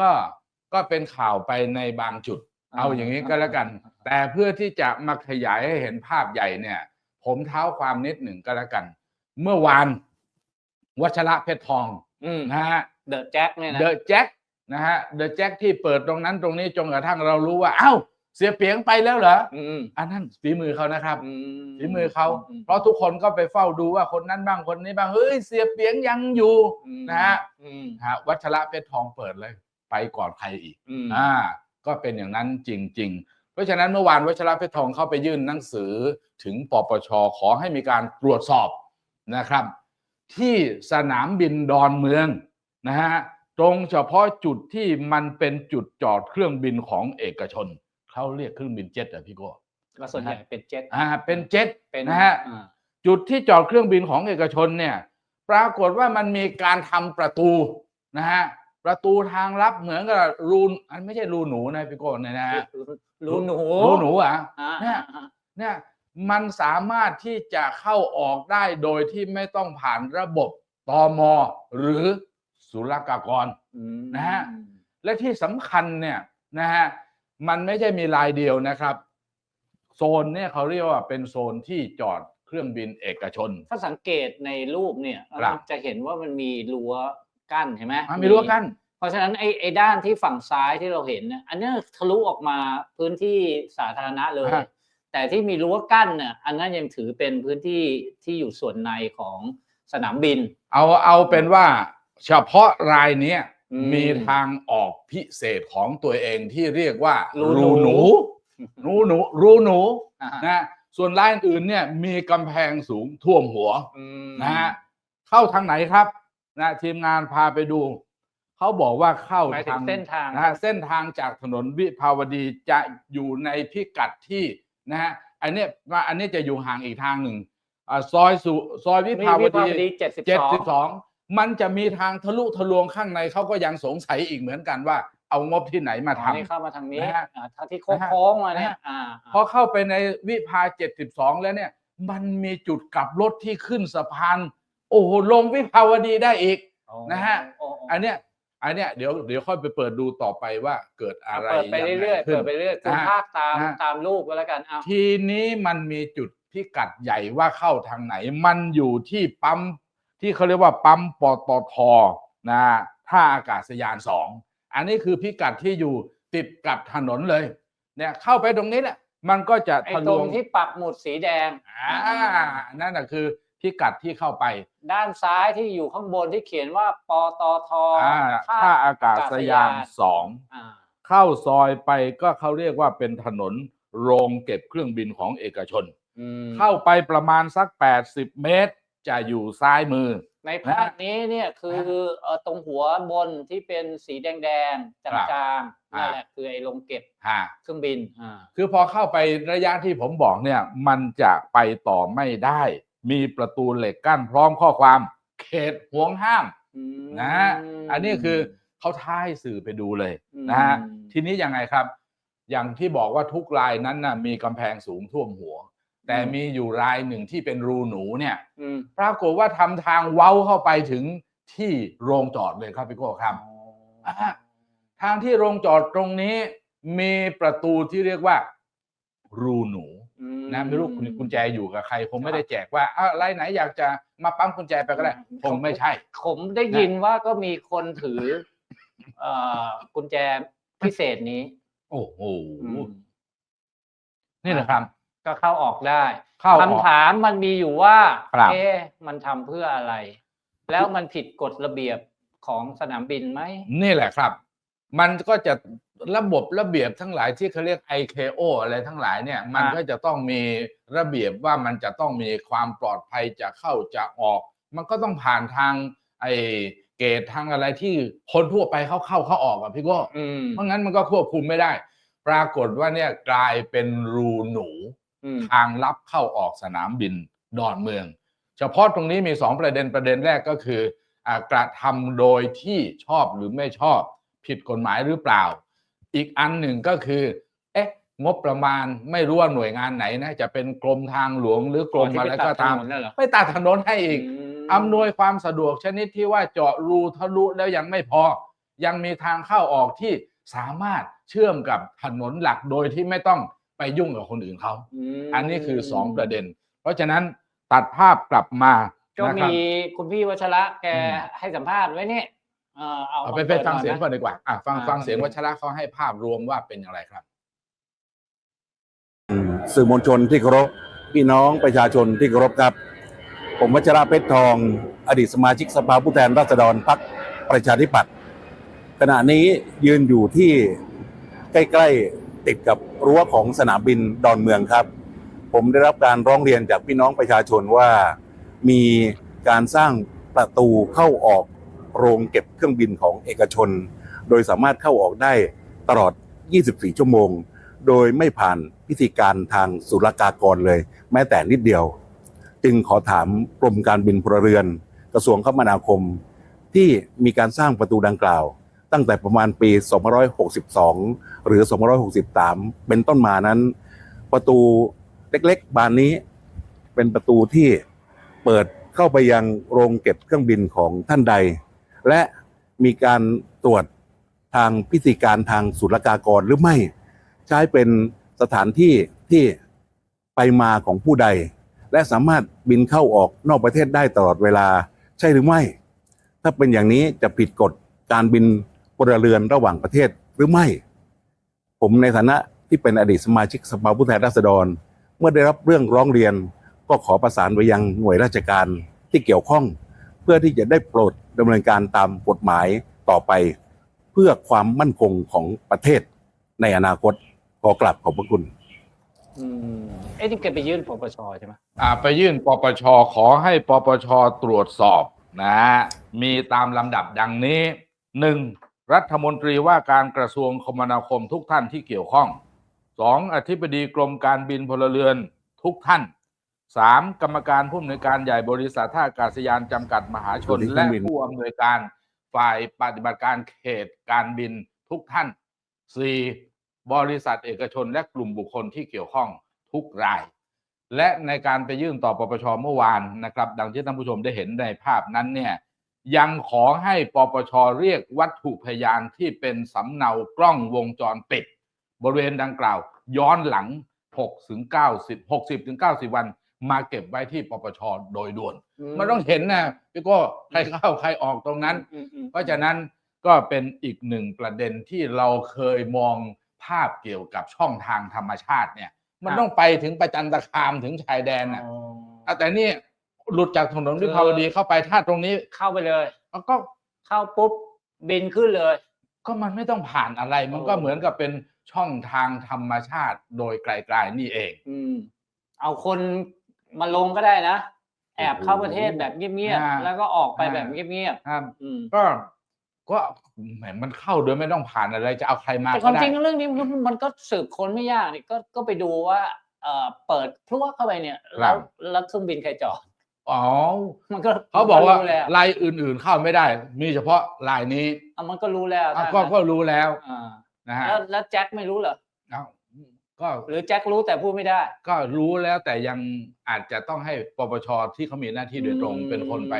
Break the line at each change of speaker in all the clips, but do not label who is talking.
ก็ก็เป็นข่าวไปในบางจุด เอาอย่างนี้ก็แล้วกัน แต่เพื่อที่จะมาขยายให้เห็นภาพใหญ่เนี่ย ผมเท้าความนิดหนึ่งก็แล้วกัน เมื่อวานวัชระเพชรทอง
อืม
นะฮะ
เดอะแจ็คเนี่ยนะ
เดอะแจ็คนะฮะเดอะแจ็คที่เปิดตรงนั้นตรงนี้จนกระทั่งเรารู้ว่า เอ้า เสียเปียงไปแล้วเหรอ
อืม
อันนั้นฝีมือเขานะครับ
อืม
ฝีมือเขา
อืม
เพราะทุกคนก็ไปเฝ้าดูว่าคนนั้นบ้างคนนี้บ้างเฮ้ยเสียเปียงยังอยู่
อืม
นะฮะ
อืม
นะฮะวัชระเพชรทองเปิดเลย ไปก่อนใครอีก
อืม
อ่าก็เป็นอย่างนั้นจริง ๆ เพราะฉะนั้นเมื่อวานวัชระเพชรทองเข้าไปยื่นหนังสือถึงปปชขอให้มีการตรวจสอบนะครับ ที่สนามบินดอนเมืองนะฮะตรงเฉพาะจุดที่มันเป็นจุดจอดเครื่องบินของเอกชนเขาเรียกเครื่องบินเจ็ตอะพี่โก้
ก็ส่วนใหญ่เป็นเจ็ต
อ่าเป็นเจ็ต
เป็น
นะฮะ
อ่า
จุดที่จอดเครื่องบินของเอกชนเนี่ย ปรากฏว่ามันมีการทำประตูนะฮะ ประตูทางลับเหมือนกับรูนอันไม่ใช่รูหนูนะพี่โก้เนี่ยนะฮะ
รู้หนู
รูหนูอะ
อ่า
เนี่ย
อ่า
เนี่ยมันสามารถที่จะเข้าออกได้โดยที่ไม่ต้องผ่านระบบตมหรือศุลกากร
อืม
นะฮะและที่สำคัญเนี่ยนะฮะมันไม่ใช่มีลายเดียวนะครับ โซนเนี่ยเขาเรียกว่าเป็นโซนที่จอดเครื่องบินเอกชน
ถ้าสังเกตในรูปเนี่ย
ครับ
เราจะเห็นว่ามันมีรั้ว กั้นเห็นไหม
อะมีรั้วกั้น
เพราะฉะนั้นไอ้ไอ้ด้านที่ฝั่งซ้ายที่เราเห็นเนี่ยอันเนี้ยทะลุออกมาพื้นที่สาธารณะเลย
ฮะ
แต่ที่มีรั้วกั้นเนี่ยอันนั้นยังถือเป็นพื้นที่ที่อยู่ส่วนในของสนามบิน
เอาเอาเป็นว่าเฉพาะรายเนี้ย
อืม
มีทางออกพิเศษของตัวเองที่เรียกว่า
รู
รู
ห
ห
นู
นูรูหนูรูหนู
อ่าฮะ
นะส่วนรายอื่นเนี่ยมีกำแพงสูงท่วมหัว
อืม
นะฮะเข้าทางไหนครับ นะทีมงานพาไปดู เขาบอกว่าเข้า
หมายถึ
ทางง
เส้นทาง
นะฮะเส้นทางจากถนนวิภาวดีจะอยู่ในพิกัดที่นะฮะอันเนี้ยว่าอันนี้จะอยู่ห่างอีกทางหนึ่งอ่าซอยสุซอยวิ
มี
ภาว
วิภา
ดี
วดีเจ็ดสิบ
เจ็ด
สอง
สิบสองมันจะมีทางทะลุทะลวงข้างในเขาก็ยังสงสัยอีกเหมือนกันว่า เอางบที่ไหนมาทำ
นี่เข้ามาทางนี้
นะฮะ
อ่าถ้าที่
นะฮะ
โค้งๆมาเนี่ย
นะฮะ
อ่า
พอเข้าไปในวิภาเจ็ดสิบสองแล้วเนี่ย มันมีจุดกลับรถที่ขึ้นสะพาน โอ้โหลงวิภาวดีได้อีก นะฮะ
โอ้โอ้
อันเนี้ยอันเนี้ยเดี๋ยวเดี๋ยวค่อยไปเปิดดูต่อไปว่าเกิดอะไร
เปิดไปเรื่อยๆ
งไงขึ้
เปิ
น
ดไปเรื่อยคุณ
นะฮะ
ภาคตาม
นะฮะ
ตามรูปก็แล้วกันเอา
ทีนี้มันมีจุดพิกัดใหญ่ว่าเข้าทางไหน มันอยู่ที่ปั๊มที่เขาเรียกว่าปั๊มปตทนะท่าอากาศยานสองอันนี้คือพิกัดที่อยู่ติดกับถนนเลย เนี่ยเข้าไปตรงนี้แหละมันก็จะ
ไอ้
ทะ
ต
ล
รง
วง
ที่ปักหมุดสีแดง
อ่านั่นน่ะคือ พิกัดที่เข้าไป
ด้านซ้ายที่อยู่ข้างบนที่เขียนว่าปตท
อ่าท่าอากาศยานสอง
อ่า
เข้าซอยไปก็เขาเรียกว่าเป็นถนนโรงเก็บเครื่องบินของเอกชน
อืม
เข้าไปประมาณสัก 80 เมตร จะอยู่ซ้ายมือ
ในภาพนี้เนี่ยคือเอ่อตรงหัวบนที่เป็นสีแดงๆจ
ครับา
งๆนั่น
อ่า
แหละคือไอ้โรงเก็บ
ฮะ
เครื่องบินอ่า
คือพอเข้าไประยะที่ผมบอกเนี่ย มันจะไปต่อไม่ได้ มีประตูเหล็กกั้นพร้อมข้อความ เขตห่วงห้าม
อืม
นะฮะอันนี้คือเขาท้ายสื่อไปดูเลยนะฮะ
อืม
ทีนี้ยังไงครับ อย่างที่บอกว่าทุกรายนั้นน่ะมีกำแพงสูงท่วมหัว แต่มีอยู่รายหนึ่งที่เป็นรูหนูเนี่ย
อืม
ปรากฏว่าทำทางเว้าเข้าไปถึงที่โรงจอดเลยครับพี่โก้ครับอ่าทางที่โรงจอดตรงนี้มีประตูที่เรียกว่า รูหนู
อื
นะไม่รู้คุณกุญแจอยู่กับใครคงไม่ได้แจกว่าอ้าวรายไหนอยากจะมาปั๊มกุญแจไปก็ได้คงไม่ใช่
ผมได้ยินว่าก็มีคนถือ เอ่อกุญแจพิเศษนี้
โอ้โห
อืม
นี่แหละครับ
ก็เข้าออกได้
เข้าออก
คำถามมันมีอยู่ว่า
ครับ
เอ๊ะมันทำเพื่ออะไร แล้วมันผิดกฎระเบียบของสนามบินไหม
นี่แหละครับ มันก็จะระบบระเบียบทั้งหลายที่เขาเรียก IKO อะไรทั้งหลายเนี่ยมัน
อะ
ก็จะต้องมีระเบียบว่ามันจะต้องมีความปลอดภัยจะเข้าจะออก มันก็ต้องผ่านทางไอ้เกตทางอะไรที่คนทั่วไปเขาเข้าเขาออกอะพี่โก้
อืม
เพราะงั้นมันก็ควบคุมไม่ได้ ปรากฏว่าเนี่ยกลายเป็นรูหนู
อืม
ทางลับเข้าออกสนามบินดอนเมือง เฉพาะตรงนี้มีสองประเด็นประเด็นแรกก็คืออากระทำโดยที่ชอบหรือไม่ชอบ ผิดกฎหมายหรือเปล่า อีกอันหนึ่งก็คือ เอ๊ะ งบประมาณไม่รู้ว่าหน่วยงานไหนนะจะเป็นกรมทางหลวงหรือกรมอะไรก็ตาม
ที่ไปตัดถนนน่ะเหรอ
ไปตัดถนนให้อีก
ม
อำนวยความสะดวกชนิดที่ว่าเจาะรูทะลุแล้วยังไม่พอ ยังมีทางเข้าออกที่สามารถเชื่อมกับถนนหลักโดยที่ไม่ต้องไปยุ่งกับคนอื่นเขา
ม
อันนี้คือสองประเด็น เพราะฉะนั้นตัดภาพกลับมา
ก็
นะครับ
มีคุณพี่วัชระแก
อืม
ให้สัมภาษณ์ไว้เนี่ย เออเอา
เอาไป
มา
ไป
ปิด
ฟัง
หน่อ
เสียง
นะ
ก่อนดีกว่าอะฟัง
อ่า
ฟังเสียง
โอเค
วัชระเขาให้ภาพรวมว่าเป็นอย่างไรครับ
สื่อมวลชนที่เคารพพี่น้องประชาชนที่เคารพครับ ผมวัชระเพชรทอง อดีตสมาชิกสภาผู้แทนราษฎรพรรคประชาธิปัตย์ขณะนี้ยืนอยู่ที่ใกล้ๆติดกับรั้วของสนามบินดอนเมืองครับ ผมได้รับการร้องเรียนจากพี่น้องประชาชนว่ามีการสร้างประตูเข้าออก โรงเก็บเครื่องบินของเอกชน โดยสามารถเข้าออกได้ตลอด 24 ชั่วโมง โดยไม่ผ่านพิธีการทางศุลกากรเลย แม้แต่นิดเดียว จึงขอถามกรมการบินพลเรือน กระทรวงคมนาคม ที่มีการสร้างประตูดังกล่าว ตั้งแต่ประมาณปี 2562 หรือ 2563 เป็นต้นมานั้น ประตูเล็กๆ บานนี้ เป็นประตูที่เปิดเข้าไปยังโรงเก็บเครื่องบินของท่านใด และมีการตรวจทางพิธีการทางศุลกากรหรือไม่ ใช้เป็นสถานที่ที่ไปมาของผู้ใด และสามารถบินเข้าออกนอกประเทศได้ตลอดเวลาใช่หรือไม่ ถ้าเป็นอย่างนี้จะผิดกฎการบินพลเรือนระหว่างประเทศหรือไม่ ผมในฐานะที่เป็นอดีตสมาชิกสภาผู้แทนราษฎร เมื่อได้รับเรื่องร้องเรียนก็ขอประสานไปยังหน่วยราชการที่เกี่ยวข้อง เพื่อที่จะได้โปรด ดำเนินการตามกฎหมายต่อไป เพื่อความมั่นคงของประเทศในอนาคตขอกลับขอบพระคุณ
อืมเอ๊ะนี่แกไปยื่นปปชใช่ไหม
อ่าไปยื่นปปชขอให้ปปชตรวจสอบนะฮะมีตามลำดับดังนี้หนึ่งรัฐมนตรีว่าการกระทรวงคมนาคมทุกท่านที่เกี่ยวข้องสองอธิบดีกรมการบินพลเรือนทุกท่าน สามกรรมการผู้อำนวยการใหญ่บริษัทท่าอากาศยานจำกัดมหาชน
สวัสดีครับ
และ
บิน
ผู้อำนวยการฝ่ายปฏิบัติการเขตการบินทุกท่านสี่บริษัทเอกชนและกลุ่มบุคคลที่เกี่ยวข้องทุกราย และในการไปยื่นต่อปปชเมื่อวานนะครับ ดังที่ท่านผู้ชมได้เห็นในภาพนั้นเนี่ยยังขอให้ปปชเรียกวัตถุพยานที่เป็นสำเนากล้องวงจรปิด บริเวณดังกล่าว ย้อนหลัง6ถึง90 60ถึง90 วัน มาเก็บไว้ที่ปปชโดยด่วน มันต้องเห็นนะพี่โก้ใครเข้าใครออกตรงนั้น
อืมอืม
เพราะฉะนั้นก็เป็นอีกหนึ่งประเด็นที่เราเคยมองภาพเกี่ยวกับช่องทางธรรมชาติเนี่ย มันต้องไปถึงประจันตคามถึงชายแดนน่ะ
อ๋อ
อะแต่นี่หลุดจากถนนวิภาวดีเข้าไปถ้าตรงนี้
เข้าไปเลย
ก็
เข้าปุ๊บบินขึ้นเลย
ก็มันไม่ต้องผ่านอะไร มันก็
โอ้
เหมือนกับเป็นช่องทางธรรมชาติโดยไกลๆนี่เอง
อืมเอาคน มาลงก็ได้นะ แอบเข้าประเทศแบบเงียบ
อ่า
ๆแล้วก็ออกไป
อ่า
แบบเงียบ
ครับ
ๆอืม
ก็ก็แหมมันเข้าโดยไม่ต้องผ่านอะไรจะเอาใครมา
แต่ค
ก็
วาม
ได้
จริงเรื่องนี้มันมันก็สืบค้นไม่ยากนี่ก็ก็ไปดูว่าเอ่อเปิดพลั่วเข้าไปเนี่ยแล้วแล้วเครื่องบินใครจอด
อ๋อ
มันก็
เขาบอกว่า
มันรู้แล้ว
ลายอื่นๆเข้าไม่ได้ มีเฉพาะลายนี้
อะมันก็รู้แล้ว
อะ
ถ้า
ก็
งั้น
ก็รู้แล้ว
อ่า
นะฮะ
แล้วแล้วแจ็คไม่รู้เหรอ
เอ้า ก็
หรือแจ็ครู้แต่พูดไม่ได้
ก็รู้แล้วแต่ยังอาจจะต้องให้ปปชที่เขามีหน้าที่โดยตรง
อืม
เป็นคนไป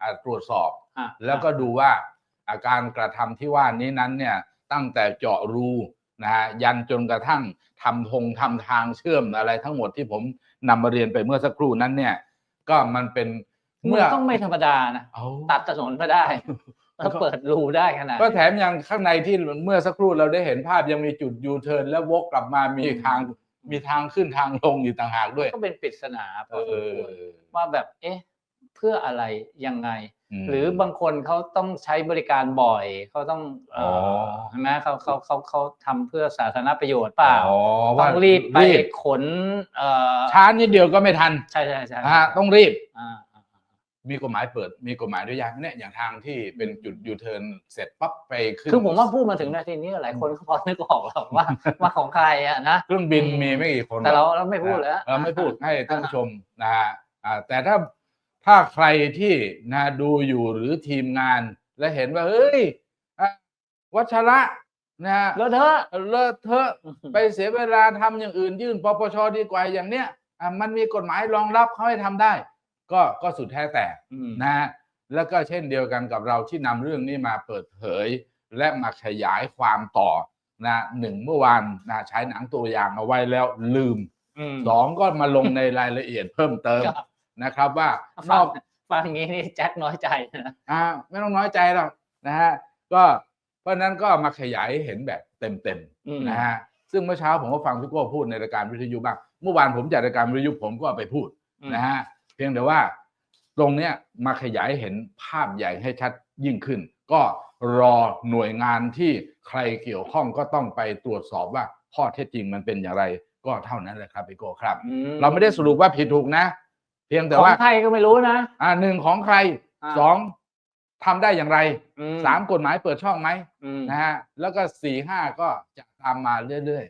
อ่าตรวจสอบ
อะ
แล้วก็ดูว่าอาการกระทำที่ว่านี้นั้นเนี่ยตั้งแต่เจาะรูนะฮะยันจนกระทั่งทำธงทำทางเชื่อมอะไรทั้งหมดที่ผมนำมาเรียนไปเมื่อสักครู่นั้นเนี่ย ก็มันเป็น
มั
เมื่อน
ต้องไม่ธรรมดานะ
เอา
ตัดถนนมาได้ แล้วเปิดรูได้ขนาด
ก็
นี้
แถมยังข้างในที่เมื่อสักครู่เราได้เห็นภาพยังมีจุดยูเทิร์นแล้ววกกลับมามีทางมีทางขึ้นทางลงอยู่ต่างหากด้วย
ก็เป็นปริศนาพ
เอ
อสม
อ
ควรว่าแบบเอ๊ะ เพื่ออะไรยังไง
ม
หรือบางคนเขาต้องใช้บริการบ่อยเขาต้องเอ่อ
อ
ใช่ไหมเขาเขาเขาเขาทำเพื่อสาธารณประโยชน์เปล่า
อ๋อ
ต้
ว่า
องรีบไป
รีบ
ขนเอ่อ
ช้านิดเดียวก็ไม่ทัน
ใช่ใช่ใช่
นะฮะต้องรีบ
อ่าอ่า
มีกฎหมายเปิดมีกฎหมายด้วยยังเนี่ยอย่างทางที่เป็นจุดยูเทิร์นเสร็จปั๊บไปขึ้น
คือผมว่าพูดมาถึงนาทีนี้หลายคนก็พอนึกออกแล้วว่าว่าของใครอะนะ
เครื่องบินมีไม่กี่คน
แต่เรา
หอก
เราไม่พูดแล้ว
เราไม่พูดให้ท่านผู้ชมนะฮะอ่าแต่ถ้าถ้าใครที่นะดูอยู่หรือทีมงาน และเห็นว่าเฮ้ยอะวัชระนะฮะ
แล้วเธอะ
เลอะเทอะไปเสียเวลาทำอย่างอื่นยื่นปปชดีกว่าอย่างเนี้ยอะมันมีกฎหมายรองรับเขาให้ทำได้ ก็ก็สุดแท้แต่
อืม
นะฮะแล้วก็เช่นเดียวกันกับเราที่นำเรื่องนี้มาเปิดเผย และมาขยายความต่อนะหนึ่งเมื่อวานนะใช้หนังตัวอย่างเอาไว้แล้วลืม
อืม
สองก็มาลงในรายละเอียดเพิ่มเติม
ครับ
นะครับ ว่าน
ฟั
องก
ฟังอย่างนี้นี่แจ็คน้อยใจนะ
อ่าไม่ต้องน้อยใจหรอกนะฮะก็เพราะฉะนั้นก็มาขยายให้เห็นแบบเต็ม
อืม
ๆนะฮะซึ่งเมื่อเช้าผมก็ฟังพี่โก้พูดในรายการวิทยุบ้างเมื่อวานผมจัดรายการวิทยุผมก็ไปพูด
อืม
นะฮะ เพียงแต่ว่าตรงเนี้ยมาขยายเห็นภาพใหญ่ให้ชัดยิ่งขึ้น ก็รอหน่วยงานที่ใครเกี่ยวข้องก็ต้องไปตรวจสอบว่าข้อเท็จจริงมันเป็นอย่างไร ก็เท่านั้นแหละครับพี่โก้ครับ
อื
เราไม่ได้สรุปว่าผิดถูกนะ เพียงแต่
ของ
ว่า
ใครก็ไม่รู้นะ
อ่าหนึ่งของใคร
อ่า
สองทำได้อย่างไร
อื
สามกฎหมายเปิดช่องไหม
อืม
นะฮะแล้วก็สี่ห้าก็จะตามมาเรื่อย